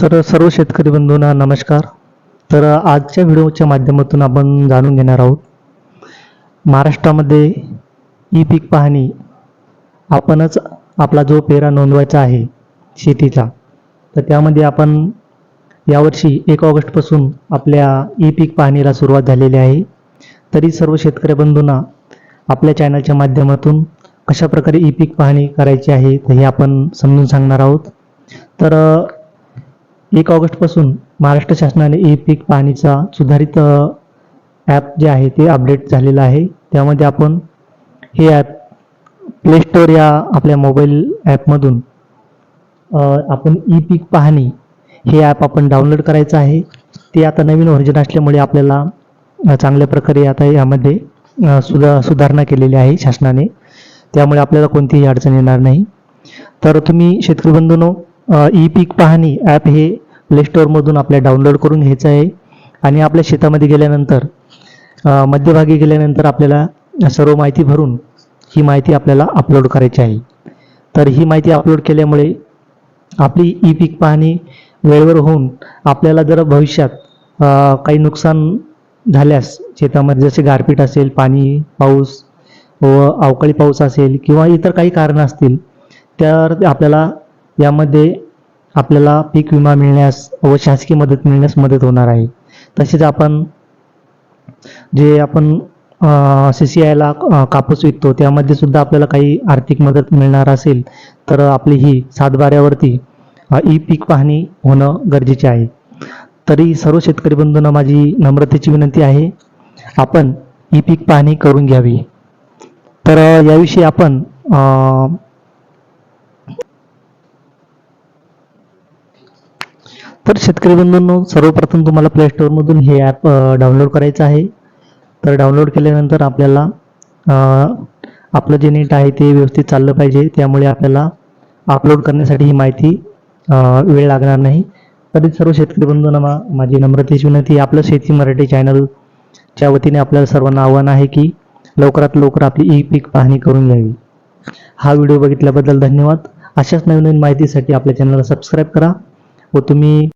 तर सर्व शेतकरी बंधूंना नमस्कार. तर आजच्या व्हिडिओच्या माध्यमातून आपण जाणून घेणार आहोत महाराष्ट्रामध्ये ई पीक पाहणी आपणच आपला जो पेरा नोंदवायचा आहे शेतीचा तर त्यामध्ये आपण यावर्षी एक ऑगस्टपासून आपल्या ई पीक पाहणीला सुरुवात झालेली आहे. तरी सर्व शेतकरी बंधूंना आपल्या चॅनलच्या माध्यमातून कशा प्रकारे ई पीक पाहणी करायची आहे हे आपण समजून सांगणार आहोत. तर एक ऑगस्टपासून महाराष्ट्र शासनाने ई पीक पाहणीचा सुधारित ॲप जे आहे ते अपडेट झालेलं आहे. त्यामध्ये आपण हे ॲप प्ले स्टोअर या आपल्या मोबाईल ॲपमधून आपण ई पीक पाहणी हे ॲप आपण डाउनलोड करायचं आहे. ते आता नवीन व्हर्जन असल्यामुळे आपल्याला चांगल्या प्रकारे आता यामध्ये सुधा सुधारणा केलेली आहे शासनाने. त्यामुळे आपल्याला कोणतीही अडचण येणार नाही. तर तुम्ही शेतकरी बंधूनो ई पीक पाहणी ॲप हे प्ले स्टोअरमधून आपल्या डाउनलोड करून घ्यायचं आहे. आणि आपल्या शेतामध्ये गेल्यानंतर मध्यभागी गेल्यानंतर आपल्याला सर्व माहिती भरून ही माहिती आपल्याला अपलोड करायची आहे. तर ही माहिती अपलोड केल्यामुळे आपली ई पीक पाहणी वेळेवर होऊन आपल्याला जर भविष्यात काही नुकसान झाल्यास शेतामध्ये जसे गारपीट असेल पाणी पाऊस व अवकाळी पाऊस असेल किंवा इतर काही कारणं असतील तर आपल्याला यामध्ये आपल्याला पीक विमा मिळण्यास व शासकीय मदत मिळण्यास मदत होणार आहे. तसेच आपण जे आपण सी सी आयला कापूस विकतो त्यामध्ये सुद्धा आपल्याला काही आर्थिक मदत मिळणार असेल तर आपली ही सातबाऱ्यावरती ई पीक पाहणी होणं गरजेचे आहे. तरी सर्व शेतकरी बंधूंना माझी नम्रतेची विनंती आहे आपण ई पीक पाहणी करून घ्यावी. तर याविषयी आपण तर शेतकरी बंधूंनो सर्वप्रथम तुम्हाला प्ले स्टोअरमधून हे ॲप डाउनलोड करायचं आहे. तर डाउनलोड केल्यानंतर आपल्याला आपलं जे नेट आहे ते व्यवस्थित चाललं पाहिजे. त्यामुळे आपल्याला अपलोड करण्यासाठी ही माहिती वेळ लागणार नाही. तरी सर्व शेतकरी बंधूंना मा माझी नम्रतेची विनंती आपलं शेती मराठी चॅनलच्या वतीने आपल्याला सर्वांना आव्हान आहे की लवकरात लवकर आपली ई पीक पाहणी करून घ्यावी. हा व्हिडिओ बघितल्याबद्दल धन्यवाद. अशाच नवीन नवीन माहितीसाठी आपल्या चॅनलला सबस्क्राईब करा. व तुम्ही